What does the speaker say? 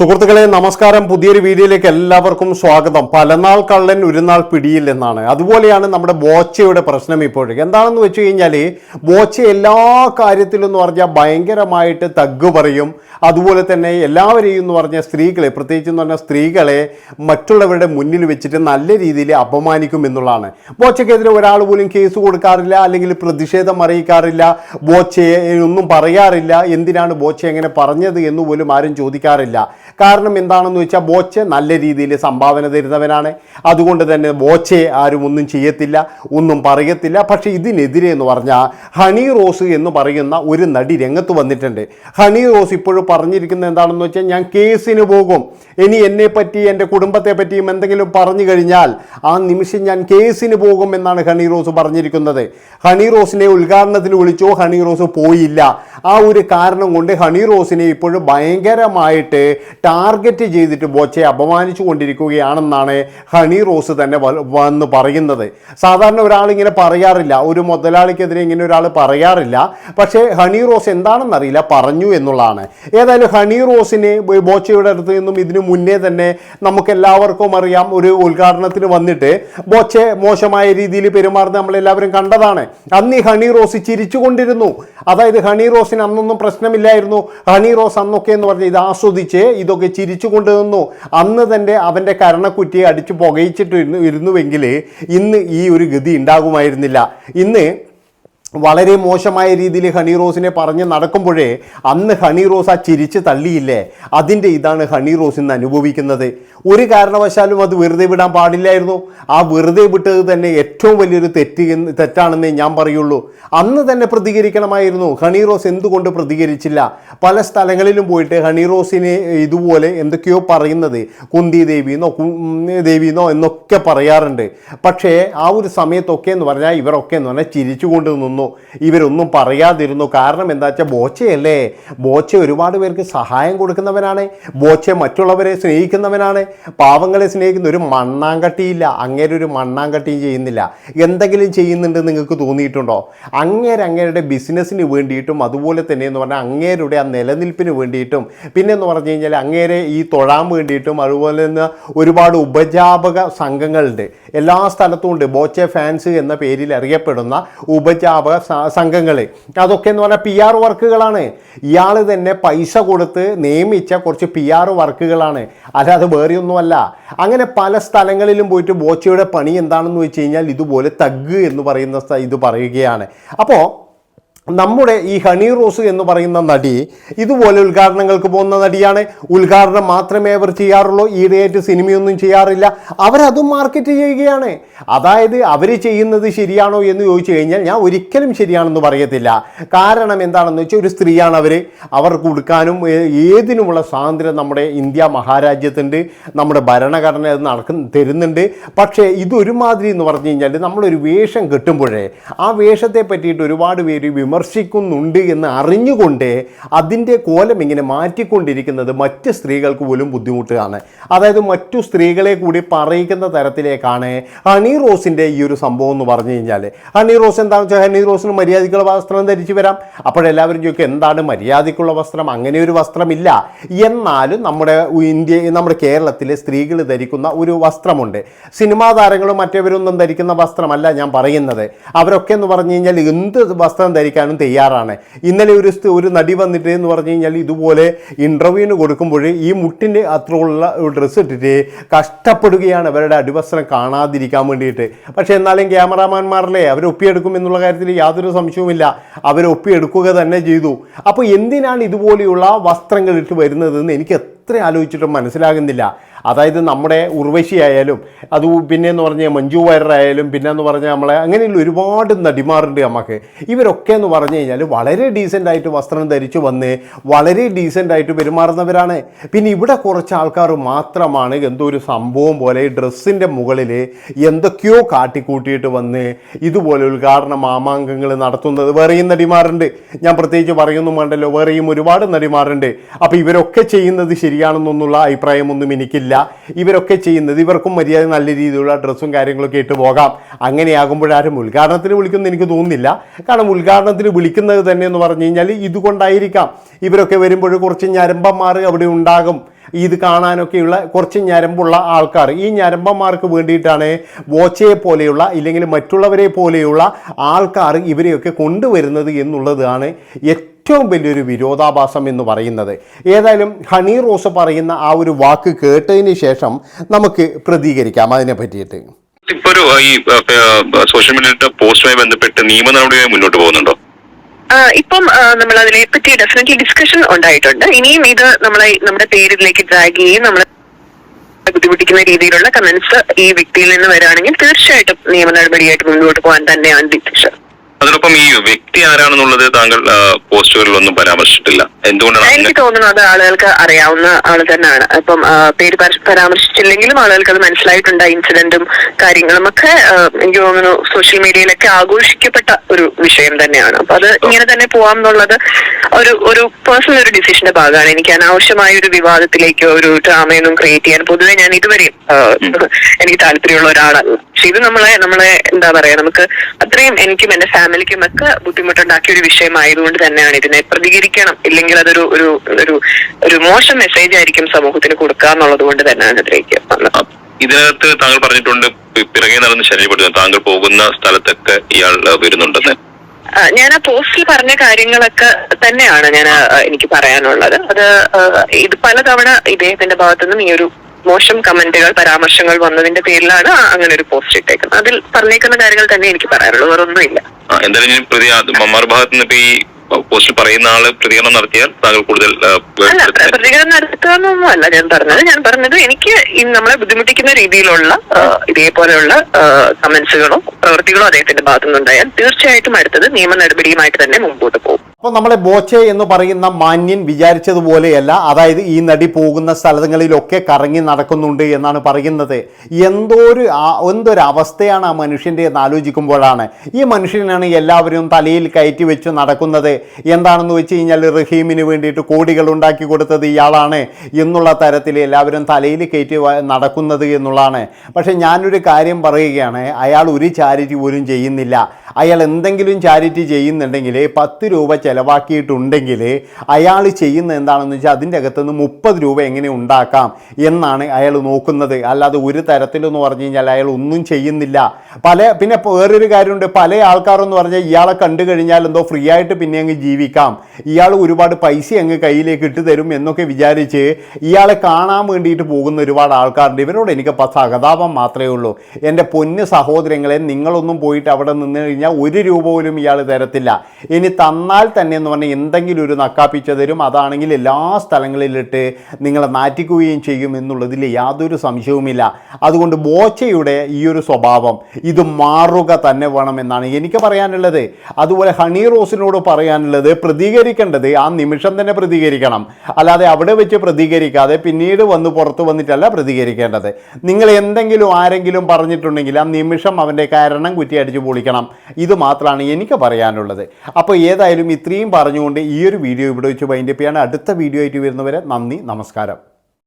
സുഹൃത്തുക്കളെ നമസ്കാരം. പുതിയൊരു വീഡിയോയിലേക്ക് എല്ലാവർക്കും സ്വാഗതം. പലനാൾ കള്ളൻ ഒരുനാൾ നാൾ പിടിയിൽ എന്നാണ് അതുപോലെയാണ് നമ്മുടെ ബോച്ചയുടെ പ്രശ്നം ഇപ്പോഴേക്ക് എന്താണെന്ന് വെച്ച് കഴിഞ്ഞാൽ ബോച്ച എല്ലാ കാര്യത്തിലും എന്ന് പറഞ്ഞാൽ ഭയങ്കരമായിട്ട് തഗ് പറയും. അതുപോലെ തന്നെ എല്ലാവരെയും എന്ന് പറഞ്ഞാൽ സ്ത്രീകളെ പ്രത്യേകിച്ച് എന്ന് പറഞ്ഞാൽ സ്ത്രീകളെ മറ്റുള്ളവരുടെ മുന്നിൽ വെച്ചിട്ട് നല്ല രീതിയിൽ അപമാനിക്കും എന്നുള്ളതാണ്. ബോച്ചയ്ക്കെതിരെ ഒരാൾ പോലും കേസ് കൊടുക്കാറില്ല അല്ലെങ്കിൽ പ്രതിഷേധം അറിയിക്കാറില്ല. ബോച്ചയെ ഒന്നും പറയാറില്ല. എന്തിനാണ് ബോച്ച എങ്ങനെ പറഞ്ഞത് എന്ന് പോലും ആരും ചോദിക്കാറില്ല. കാരണം എന്താണെന്ന് വെച്ചാൽ ബോച്ച നല്ല രീതിയിൽ സംഭാവന തരുന്നവനാണ്. അതുകൊണ്ട് തന്നെ ബോച്ചയെ ആരും ഒന്നും ചെയ്യത്തില്ല ഒന്നും പറയത്തില്ല. പക്ഷേ ഇതിനെതിരെ എന്ന് പറഞ്ഞാൽ ഹണി റോസ് എന്ന് പറയുന്ന ഒരു നടി രംഗത്ത് വന്നിട്ടുണ്ട്. ഹണി റോസ് ഇപ്പോഴും പറഞ്ഞിരിക്കുന്നത് എന്താണെന്ന് വെച്ചാൽ ഞാൻ കേസിന് പോകും. ഇനി എന്നെ പറ്റി എന്റെ കുടുംബത്തെ പറ്റിയും എന്തെങ്കിലും പറഞ്ഞു കഴിഞ്ഞാൽ ആ നിമിഷം ഞാൻ കേസിന് പോകും എന്നാണ് ഹണി റോസ് പറഞ്ഞിരിക്കുന്നത്. ഹണി റോസിനെ ഉദ്ഘാടനത്തിന് വിളിച്ചോ ഹണി റോസ് പോയില്ല. ആ ഒരു കാരണം കൊണ്ട് ഹണി റോസിനെ ഇപ്പോഴും ഭയങ്കരമായിട്ട് ടാർഗറ്റ് ചെയ്തിട്ട് ബോച്ചയെ അപമാനിച്ചു കൊണ്ടിരിക്കുകയാണെന്നാണ് ഹണി റോസ് തന്നെ വന്ന് പറയുന്നത്. സാധാരണ ഒരാൾ ഇങ്ങനെ പറയാറില്ല. ഒരു മുതലാളിക്കെതിരെ ഇങ്ങനെ ഒരാൾ പറയാറില്ല. പക്ഷേ ഹണി റോസ് എന്താണെന്നറിയില്ല പറഞ്ഞു എന്നുള്ളതാണ്. ഏതായാലും ഹണി റോസിനെ ബോച്ചയുടെ അടുത്ത് നിന്നും ഇതിനു മുന്നേ തന്നെ നമുക്ക് എല്ലാവർക്കും അറിയാം ഒരു ഉദ്ഘാടനത്തിന് വന്നിട്ട് ബോച്ചെ മോശമായ രീതിയിൽ പെരുമാറുന്നത് നമ്മളെല്ലാവരും കണ്ടതാണ്. അന്ന് ഈ ഹണി റോസ് ചിരിച്ചുകൊണ്ടിരുന്നു. അതായത് ഹണി റോസിന് അന്നൊന്നും പ്രശ്നമില്ലായിരുന്നു. ഹണി റോസ് അന്നൊക്കെ എന്ന് പറഞ്ഞ് ഇത് ആസ്വദിച്ച് ഇതൊക്കെ ചിരിച്ചുകൊണ്ട് നിന്നു അന്ന് തന്നെ അവന്റെ കരണക്കുറ്റിയെ അടിച്ചു പുകയിച്ചിട്ട് ഇരുന്നുവെങ്കിൽ ഇന്ന് ഈ ഒരു ഗതി ഉണ്ടാകുമായിരുന്നില്ല. ഇന്ന് വളരെ മോശമായ രീതിയിൽ ഹണി റോസിനെ പറഞ്ഞ് നടക്കുമ്പോഴേ അന്ന് ഹണി റോസ് ആ ചിരിച്ച് തള്ളിയില്ലേ? അതിന്റെ ഇതാണ് ഹണി റോസ് ഇന്ന് അനുഭവിക്കുന്നത്. ഒരു കാരണവശാലും അത് വെറുതെ വിടാൻ പാടില്ലായിരുന്നു. ആ വെറുതെ വിട്ടത് തന്നെ ഏറ്റവും വലിയൊരു തെറ്റ് തെറ്റാണെന്നേ ഞാൻ പറയുള്ളൂ. അന്ന് തന്നെ പ്രതികരിക്കണമായിരുന്നു. ഹണിറോസ് എന്തുകൊണ്ട് പ്രതികരിച്ചില്ല? പല സ്ഥലങ്ങളിലും പോയിട്ട് ഹണിറോസിനെ ഇതുപോലെ എന്തൊക്കെയോ പറയുന്നത് കുന്തി ദേവിന്നോ ദേവിന്നോ എന്നൊക്കെ പറയാറുണ്ട്. പക്ഷേ ആ ഒരു സമയത്തൊക്കെ എന്ന് പറഞ്ഞാൽ ഇവരൊക്കെ എന്ന് പറഞ്ഞാൽ ചിരിച്ചുകൊണ്ട് നിന്നു. ഇവരൊന്നും പറയാതിരുന്നു. കാരണം എന്താ വെച്ചാൽ ബോച്ചയല്ലേ? ബോച്ച ഒരുപാട് പേർക്ക് സഹായം കൊടുക്കുന്നവനാണ്. ബോച്ച മറ്റുള്ളവരെ സ്നേഹിക്കുന്നവനാണ്. പാവങ്ങളെ സ്നേഹിക്കുന്ന ഒരു മണ്ണാങ്കട്ടിയില്ല. അങ്ങേരെ ഒരു മണ്ണാങ്കട്ടിയും ചെയ്യുന്നില്ല. എന്തെങ്കിലും ചെയ്യുന്നുണ്ട് നിങ്ങൾക്ക് തോന്നിയിട്ടുണ്ടോ? അങ്ങേര് അങ്ങേരുടെ ബിസിനസ്സിന് വേണ്ടിയിട്ടും അതുപോലെ തന്നെ എന്ന് പറഞ്ഞാൽ അങ്ങേരുടെ ആ നിലനിൽപ്പിന് വേണ്ടിയിട്ടും പിന്നെ എന്ന് പറഞ്ഞു കഴിഞ്ഞാൽ അങ്ങേരെ ഈ തൊഴാൻ വേണ്ടിയിട്ടും അതുപോലെ തന്നെ ഒരുപാട് ഉപജാപക സംഘങ്ങളുണ്ട്. എല്ലാ സ്ഥലത്തും ഉണ്ട്. ബോച്ചെ ഫാൻസ് എന്ന പേരിൽ അറിയപ്പെടുന്ന ഉപജാപക സംഘങ്ങൾ അതൊക്കെ എന്ന് പറഞ്ഞാൽ പി ആർ വർക്കുകളാണ്. ഇയാൾ തന്നെ പൈസ കൊടുത്ത് നിയമിച്ച കുറച്ച് പി ആർ വർക്കുകളാണ്. അല്ലാതെ വേറെയൊന്നുമല്ല അങ്ങനെ പല സ്ഥലങ്ങളിലും പോയിട്ട് ബോച്ചയുടെ പണി എന്താണെന്ന് വെച്ച് കഴിഞ്ഞാൽ ഇതുപോലെ തഗ് എന്ന് പറയുന്ന ഇത് പറയുകയാണ്. അപ്പോൾ നമ്മുടെ ഈ ഹണി റോസ് എന്ന് പറയുന്ന നടി ഇതുപോലെ ഉദ്ഘാടനങ്ങൾക്ക് പോകുന്ന നടിയാണ്. ഉദ്ഘാടനം മാത്രമേ അവർ ചെയ്യാറുള്ളൂ. ഈയിടെയായിട്ട് സിനിമയൊന്നും ചെയ്യാറില്ല. അവരതും മാർക്കറ്റ് ചെയ്യുകയാണ്. അതായത് അവർ ചെയ്യുന്നത് ശരിയാണോ എന്ന് ചോദിച്ചു കഴിഞ്ഞാൽ ഞാൻ ഒരിക്കലും ശരിയാണെന്ന് പറയത്തില്ല. കാരണം എന്താണെന്ന് വെച്ചാൽ ഒരു സ്ത്രീയാണ് അവർ അവർക്ക് കൊടുക്കാനും ഏതിനുമുള്ള സ്വാതന്ത്ര്യം നമ്മുടെ ഇന്ത്യ മഹാരാജ്യത്തുണ്ട്. നമ്മുടെ ഭരണഘടന അത് നടക്കുന്ന തരുന്നുണ്ട്. പക്ഷേ ഇതൊരുമാതിരി എന്ന് പറഞ്ഞു കഴിഞ്ഞാൽ നമ്മളൊരു വേഷം കിട്ടുമ്പോഴേ ആ വേഷത്തെ പറ്റിയിട്ട് ഒരുപാട് പേര് വിമർശിക്കുന്നുണ്ട് എന്ന് അറിഞ്ഞുകൊണ്ട് അതിന്റെ കോലം ഇങ്ങനെ മാറ്റിക്കൊണ്ടിരിക്കുന്നത് മറ്റ് സ്ത്രീകൾക്ക് പോലും ബുദ്ധിമുട്ടാണ്. അതായത് മറ്റു സ്ത്രീകളെ കൂടി പറയിക്കുന്ന തരത്തിലേക്കാണ് ഹണി റോസിന്റെ ഈ ഒരു സംഭവം എന്ന് പറഞ്ഞു കഴിഞ്ഞാൽ ഹണി റോസ് എന്താണെന്ന് വെച്ചാൽ ഹണി റോസിന് മര്യാദയ്ക്കുള്ള വസ്ത്രം ധരിച്ചു വരാം. അപ്പോഴെല്ലാവരും ചോദിക്കും എന്താണ് മര്യാദയ്ക്കുള്ള വസ്ത്രം? അങ്ങനെ ഒരു വസ്ത്രമില്ല. എന്നാലും നമ്മുടെ ഇന്ത്യ നമ്മുടെ കേരളത്തിലെ സ്ത്രീകൾ ധരിക്കുന്ന ഒരു വസ്ത്രമുണ്ട്. സിനിമാ താരങ്ങളും മറ്റവരൊന്നും ധരിക്കുന്ന വസ്ത്രമല്ല ഞാൻ പറയുന്നത്. അവരൊക്കെ എന്ന് പറഞ്ഞു കഴിഞ്ഞാൽ എന്ത് വസ്ത്രം ധരിക്കാനും തയ്യാറാണ്. ഇന്നലെ ഒരു ഒരു നടി വന്നിട്ട് എന്ന് പറഞ്ഞു കഴിഞ്ഞാൽ ഇതുപോലെ ഇന്റർവ്യൂവിന് കൊടുക്കുമ്പോൾ ഈ മുട്ടിന്റെ അത്രയുള്ള ഡ്രസ്സ് ഇട്ടിട്ട് കഷ്ടപ്പെടുകയാണ് അവരുടെ അടിവസ്ത്രം കാണാതിരിക്കാൻ വേണ്ടിയിട്ട്. പക്ഷേ എന്നാലും ക്യാമറാമാന്മാരല്ലേ അവർ ഒപ്പിയെടുക്കും എന്നുള്ള കാര്യത്തിൽ യാതൊരു സംശയവുമില്ല. അവർ ഒപ്പിയെടുക്കുക തന്നെ ചെയ്തു. അപ്പോൾ എന്തിനാണ് ഇതുപോലെയുള്ള വസ്ത്രങ്ങൾ ഇട്ട് വരുന്നതെന്ന് എനിക്ക് എത്ര ആലോചിച്ചിട്ടും മനസ്സിലാകുന്നില്ല. അതായത് നമ്മുടെ ഉർവശി ആയാലും അത് പിന്നെ എന്ന് പറഞ്ഞാൽ മഞ്ജു വാര്യറായാലും പിന്നെ എന്ന് പറഞ്ഞാൽ നമ്മളെ അങ്ങനെയുള്ള ഒരുപാട് നടിമാറുണ്ട് നമുക്ക് ഇവരൊക്കെ എന്ന് പറഞ്ഞു കഴിഞ്ഞാൽ വളരെ ഡീസന്റ് ആയിട്ട് വസ്ത്രം ധരിച്ചു വന്ന് വളരെ ഡീസന്റ് ആയിട്ട് പെരുമാറുന്നവരാണ്. പിന്നെ ഇവിടെ കുറച്ച് ആൾക്കാർ മാത്രമാണ് എന്തോ ഒരു സംഭവം പോലെ ഡ്രസ്സിന്റെ മുകളിൽ എന്തൊക്കെയോ കാട്ടിക്കൂട്ടിയിട്ട് വന്ന് ഇതുപോലെ ഉദ്ഘാടന മാമാങ്കങ്ങൾ നടത്തുന്നത്. വേറെയും നടിമാരുണ്ട്. ഞാൻ പ്രത്യേകിച്ച് പറയുന്നു വേണ്ടല്ലോ. വേറെയും ഒരുപാട് നടിമാരുണ്ട്. അപ്പോൾ ഇവരൊക്കെ ചെയ്യുന്നത് ശരിയാണെന്നൊന്നുള്ള അഭിപ്രായമൊന്നും എനിക്കില്ല. ഇവരൊക്കെ ചെയ്യുന്നത് ഇവർക്കും മര്യാദ നല്ല രീതിയിലുള്ള ഡ്രസ്സും കാര്യങ്ങളൊക്കെ ഇട്ട് പോകാം. അങ്ങനെയാകുമ്പോഴാരും ഉദ്ഘാടനത്തിന് വിളിക്കുമെന്ന് എനിക്ക് തോന്നുന്നില്ല. കാരണം ഉദ്ഘാടനത്തിന് വിളിക്കുന്നത് തന്നെ എന്ന് പറഞ്ഞു കഴിഞ്ഞാൽ ഇതുകൊണ്ടായിരിക്കാം. ഇവരൊക്കെ വരുമ്പോൾ കുറച്ച് ഞരമ്പന്മാർ അവിടെ ഉണ്ടാകും. ഇത് കാണാനൊക്കെയുള്ള കുറച്ച് ഞരമ്പുള്ള ആൾക്കാർ. ഈ ഞരമ്പന്മാർക്ക് വേണ്ടിയിട്ടാണ് വോച്ചയെ പോലെയുള്ള ഇല്ലെങ്കിൽ മറ്റുള്ളവരെ പോലെയുള്ള ആൾക്കാർ ഇവരെയൊക്കെ കൊണ്ടുവരുന്നത് എന്നുള്ളതാണ് ഏറ്റവും വലിയൊരു വിരോധാഭാസം എന്ന് പറയുന്നത്. ഏതായാലും ഹണി റോസ് പറയുന്ന ആ ഒരു വാക്ക് കേട്ടതിന് ശേഷം നമുക്ക് പ്രതികരിക്കാം അതിനെ പറ്റിയിട്ട്. ഇപ്പൊ ഒരു ഈ സോഷ്യൽ മീഡിയയുടെ പോസ്റ്റുമായി ബന്ധപ്പെട്ട് നിയമ നടപടിയുമായി മുന്നോട്ട് പോകുന്നുണ്ടോ? ഇപ്പം നമ്മൾ അതിനെ പറ്റി ഡെഫിനറ്റ്ലി ഡിസ്കഷൻ ഉണ്ടായിട്ടുണ്ട്. ഇനിയും ഇത് നമ്മളെ നമ്മുടെ പേരിലേക്ക് ഡ്രാഗ് ചെയ്യും. നമ്മളെ ബുദ്ധിമുട്ടിക്കുന്ന രീതിയിലുള്ള കമന്റ്സ് ഈ വ്യക്തിയിൽ നിന്ന് വരാണെങ്കിൽ തീർച്ചയായിട്ടും നിയമ നടപടിയായിട്ട് മുന്നോട്ട് പോകാൻ തന്നെയാണ് ഡിസിഷൻ അതിനൊപ്പം ഈ വ്യക്തി ആരാണെന്നുള്ളത് താങ്കൾ പോസ്റ്ററുകളിൽ ഒന്നും പരാമർശിച്ചിട്ടില്ല. എന്തുകൊണ്ടാണ് എനിക്ക് അങ്ങനെ തോന്നുന്നു അത് ആളുകൾക്ക് അറിയാവുന്ന ആൾ തന്നെയാണ്. ഇപ്പം പേര് പരാമർശിച്ചില്ലെങ്കിലും ആളുകൾക്ക് അത് മനസ്സിലായിട്ടുണ്ട്. ഇൻസിഡന്റും കാര്യങ്ങളും ഒക്കെ എനിക്ക് തോന്നുന്നു സോഷ്യൽ മീഡിയയിലൊക്കെ ആഘോഷിക്കപ്പെട്ട ഒരു വിഷയം തന്നെയാണ്. അപ്പൊ അത് ഇങ്ങനെ തന്നെ പോവാം എന്നുള്ളത് ഒരു ഒരു പേഴ്സണൽ ഒരു ഡിസിഷന്റെ ഭാഗമാണ്. എനിക്ക് അനാവശ്യമായ ഒരു വിവാദത്തിലേക്കോ ഒരു ഡ്രാമയൊന്നും ക്രിയേറ്റ് ചെയ്യാൻ പൊതുവെ ഞാൻ ഇതുവരെയും എനിക്ക് താല്പര്യമുള്ള ഒരാളല്ല. പക്ഷെ ഇത് നമ്മളെ നമ്മളെ എന്താ പറയാ നമുക്ക് അത്രയും എനിക്കും എന്റെ ഫാമിലിക്കും ഒക്കെ ബുദ്ധിമുട്ടുണ്ടാക്കിയ ഒരു വിഷയമായതുകൊണ്ട് തന്നെയാണ് ഇതിനെ പ്രതികരിക്കണം. ഇല്ലെങ്കിൽ അതൊരു ഒരു ഒരു ഒരു മോശം മെസ്സേജ് ആയിരിക്കും സമൂഹത്തിന് കൊടുക്കുക എന്നുള്ളത് കൊണ്ട് തന്നെയാണ് ഇതിലേക്ക് വന്നത്. ഇതിനകത്ത് താങ്കൾ പറഞ്ഞിട്ടുണ്ട് പിറകെ നടന്ന് ശല്യപ്പെടുന്നു താങ്കൾ പോകുന്ന സ്ഥലത്തൊക്കെ ഇയാൾ വരുന്നുണ്ടെന്ന്. ഞാൻ ആ പോസ്റ്റിൽ പറഞ്ഞ കാര്യങ്ങളൊക്കെ തന്നെയാണ് ഞാൻ എനിക്ക് പറയാനുള്ളത്. അത് ഇത് പലതവണ ഇദ്ദേഹത്തിന്റെ ഭാഗത്തുനിന്നും ഈ ഒരു മോശം കമന്റുകൾ പരാമർശങ്ങൾ വന്നതിന്റെ പേരിലാണ് അങ്ങനെ ഒരു പോസ്റ്റ് ഇട്ടേക്കുന്നത്. അതിൽ പറഞ്ഞേക്കുന്ന കാര്യങ്ങൾ തന്നെ എനിക്ക് പറയാനുള്ളൂ വേറെ ഒന്നുമില്ല. ആ, എന്തായാലും പ്രതി മറുഭാഗത്ത് നിന്ന് ഈ പോസ്റ്റിൽ പറയുന്ന ആൾ പ്രതികരണം നടത്തിയാൽ താങ്കൾ കൂടുതൽ അല്ല പ്രതികരണം നടത്തുകയെന്നൊന്നും അല്ല ഞാൻ പറഞ്ഞത്. ഞാൻ പറഞ്ഞത് എനിക്ക് ഈ നമ്മളെ ബുദ്ധിമുട്ടിക്കുന്ന രീതിയിലുള്ള ഇതേപോലെയുള്ള കമന്റ്സുകളോ പ്രവൃത്തികളോ അദ്ദേഹത്തിന്റെ ഭാഗത്തുനിന്നുണ്ടായാൽ തീർച്ചയായിട്ടും അടുത്തത് നിയമ നടപടിയുമായിട്ട് തന്നെ മുമ്പോട്ട് പോകും. അപ്പോൾ നമ്മളെ ബോച്ചെ എന്ന് പറയുന്ന മാന്യൻ വിചാരിച്ചതുപോലെയല്ല അതായത് ഈ നടി പോകുന്ന സ്ഥലങ്ങളിലൊക്കെ കറങ്ങി നടക്കുന്നുണ്ട് എന്നാണ് പറയുന്നത്. എന്തോ ഒരു ആ- എന്തൊരു അവസ്ഥയാണ് ആ മനുഷ്യന്റെ എന്ന് ആലോചിക്കുമ്പോഴാണ്. ഈ മനുഷ്യനാണ് എല്ലാവരും തലയിൽ കയറ്റി വെച്ച് നടക്കുന്നത്. എന്താണെന്ന് വെച്ച് കഴിഞ്ഞാൽ റഹീമിന് വേണ്ടിയിട്ട് കോടികൾ ഉണ്ടാക്കി കൊടുത്തത് ഇയാളാണ് എന്നുള്ള തരത്തിൽ എല്ലാവരും തലയിൽ കയറ്റി നടക്കുന്നത് എന്നുള്ളതാണ്. പക്ഷേ ഞാനൊരു കാര്യം പറയുകയാണ് അയാൾ ഒരു ചാരിറ്റി പോലും ചെയ്യുന്നില്ല. അയാൾ എന്തെങ്കിലും ചാരിറ്റി ചെയ്യുന്നുണ്ടെങ്കിൽ പത്ത് രൂപ ചിലവാക്കിയിട്ടുണ്ടെങ്കിൽ അയാൾ ചെയ്യുന്ന എന്താണെന്ന് വെച്ചാൽ അതിന്റെ അകത്തുനിന്ന് മുപ്പത് രൂപ എങ്ങനെ ഉണ്ടാക്കാം എന്നാണ് അയാൾ നോക്കുന്നത്. അല്ലാതെ ഒരു തരത്തിലെന്ന് പറഞ്ഞു കഴിഞ്ഞാൽ അയാൾ ഒന്നും ചെയ്യുന്നില്ല. പല പിന്നെ വേറൊരു കാര്യമുണ്ട്. പല ആൾക്കാരെന്ന് പറഞ്ഞാൽ ഇയാളെ കണ്ടു കഴിഞ്ഞാൽ എന്തോ ഫ്രീ ആയിട്ട് പിന്നെ അങ്ങ് ജീവിക്കാം. ഇയാൾ ഒരുപാട് പൈസ അങ്ങ് കയ്യിലേക്ക് ഇട്ട് തരും എന്നൊക്കെ വിചാരിച്ച് ഇയാളെ കാണാൻ വേണ്ടിയിട്ട് പോകുന്ന ഒരുപാട് ആൾക്കാരുണ്ട്. ഇവരോട് എനിക്ക് സഹതാപം മാത്രമേ ഉള്ളൂ. എന്റെ പൊന്ന് സഹോദരങ്ങളെ നിങ്ങളൊന്നും പോയിട്ട് അവിടെ നിന്ന് കഴിഞ്ഞാൽ ഒരു രൂപ പോലും ഇയാൾ തരത്തില്ല. ഇനി തന്നാൽ തന്നെ എന്ന് പറഞ്ഞാൽ എന്തെങ്കിലും ഒരു നക്കാപ്പിച്ച തരും. അതാണെങ്കിൽ എല്ലാ സ്ഥലങ്ങളിലിട്ട് നിങ്ങളെ നാറ്റിക്കുകയും ചെയ്യും എന്നുള്ളതിൽ യാതൊരു സംശയവുമില്ല. അതുകൊണ്ട് ബോച്ചയുടെ ഈ ഒരു സ്വഭാവം ഇത് മാറുക തന്നെ വേണമെന്നാണ് എനിക്ക് പറയാനുള്ളത്. അതുപോലെ ഹണി റോസിനോട് പറയാനുള്ളത് പ്രതികരിക്കേണ്ടത് ആ നിമിഷം തന്നെ പ്രതികരിക്കണം. അല്ലാതെ അവിടെ വെച്ച് പ്രതികരിക്കാതെ പിന്നീട് വന്ന് പുറത്ത് വന്നിട്ടല്ല പ്രതികരിക്കേണ്ടത്. നിങ്ങൾ എന്തെങ്കിലും ആരെങ്കിലും പറഞ്ഞിട്ടുണ്ടെങ്കിൽ ആ നിമിഷം അവന്റെ കാരണം കുറ്റിയടിച്ച് പൊളിക്കണം. ഇത് മാത്രമാണ് എനിക്ക് പറയാനുള്ളത്. അപ്പോൾ ഏതായാലും ഇത്രയും പറഞ്ഞുകൊണ്ട് ഈ ഒരു വീഡിയോ ഇവിടെ വെച്ച് വൈൻഡപ്പ് ചെയ്യാണ് അടുത്ത വീഡിയോ ആയിട്ട് വരുന്നവരെ നന്ദി നമസ്കാരം.